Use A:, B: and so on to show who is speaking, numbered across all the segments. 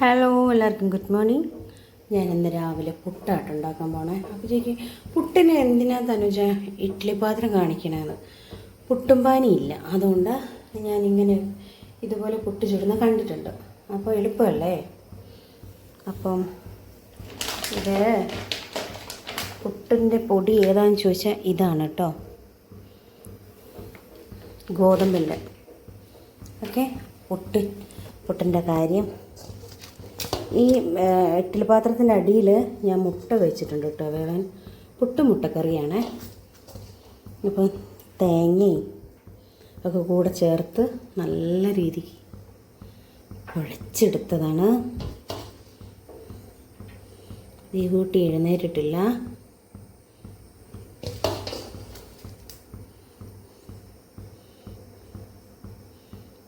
A: Hello എല്ലാവർക്കും good morning ഞാൻ ഇന്ന് രാവിലെ പുട്ടായിട്ട് ഉണ്ടാക്കാൻ പോണേ. അപ്പോൾ ചേക്ക് പുട്ടിന് എന്തിനാ തനുജ ഇഡ്ഡലി പാത്രം കാണിക്കണമെന്ന് പുട്ടും ഇല്ല. അതുകൊണ്ട് ഞാനിങ്ങനെ ഇതുപോലെ പുട്ട് ചുടുന്ന കണ്ടിട്ടുണ്ട്. അപ്പോൾ എളുപ്പമല്ലേ? അപ്പം ഇത് പുട്ടിന്റെ പൊടി ഏതാണെന്ന് ചോദിച്ചാൽ ഇതാണ് കേട്ടോ ഗോതമ്പിന്റെ ഓക്കെ? പുട്ട് പുട്ടിന്റെ കാര്യം. ഈ ഇഡ്ഡലി പാത്രത്തിന്റെ അടിയിൽ ഞാൻ മുട്ട വെച്ചിട്ടുണ്ട് കേട്ടോ. വേവൻ പുട്ട് മുട്ടക്കറിയാണേ അപ്പം തേങ്ങയും ഒക്കെ കൂടെ ചേർത്ത് നല്ല രീതിക്ക് കുഴച്ചെടുത്തതാണ്. ഈ കൂട്ടി എഴുന്നേറ്റിട്ടില്ല.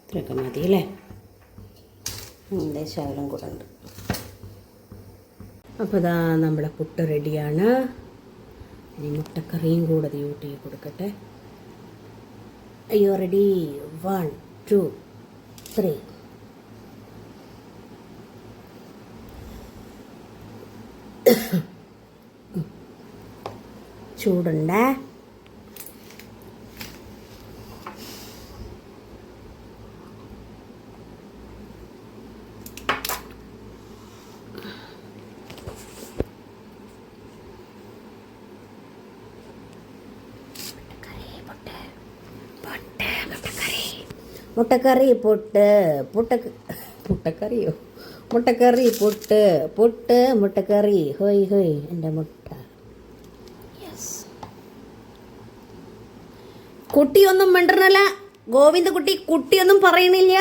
A: ഇത്രയൊക്കെ മതി അല്ലേ ശകലം കൂടെ ഉണ്ട്. അപ്പോൾ ഇതാ നമ്മുടെ പുട്ട് റെഡിയാണ്. ഇനി മുട്ടക്കറിയും കൂടെ യൂട്ട് ചെയ്ത് കൊടുക്കട്ടെ. അയ്യോ റെഡി വൺ ടു ത്രീ ചൂടുണ്ടേ? മുട്ടക്കറി പൊട്ട് പുട്ട മുട്ടക്കറിയോ? മുട്ടക്കറി പൊട്ട് പൊട്ട് മുട്ടക്കറി. ഹോയ് ഹോയ് എന്റെ മുട്ട. കുട്ടിയൊന്നും മിണ്ടണല്ല. ഗോവിന്ദ കുട്ടി കുട്ടിയൊന്നും പറയണില്ല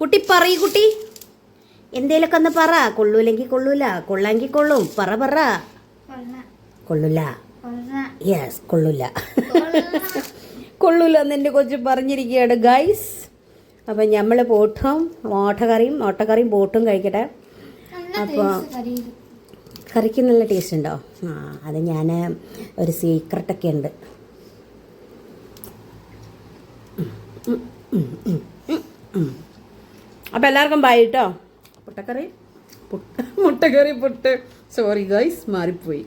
A: കുട്ടി പറയ് കുട്ടി. എന്തേലൊക്കെ ഒന്ന് പറ. കൊള്ളൂലെങ്കിൽ കൊള്ളൂല. കൊള്ളാങ്കിൽ കൊള്ളും. പറ പറ. കൊള്ളൂല. യെസ് കൊള്ളൂല. കൊള്ളൂല എന്ന് എന്റെ കൊച്ചു പറഞ്ഞിരിക്കുകയാണ് ഗൈസ് അപ്പം നമ്മൾ പോട്ടും ഓട്ടക്കറിയും ഓട്ടക്കറിയും പോട്ടും കഴിക്കട്ടെ. അപ്പോൾ കറിക്ക് നല്ല ടേസ്റ്റ് ഉണ്ടോ? ആ അത് ഞാൻ ഒരു സീക്രട്ടൊക്കെ ഉണ്ട്. അപ്പം എല്ലാവർക്കും ബൈ കേട്ടോ മുട്ടക്കറി? പുട്ട് മുട്ടക്കറി പുട്ട്. സോറി ഗൈസ് മാറിപ്പോയി.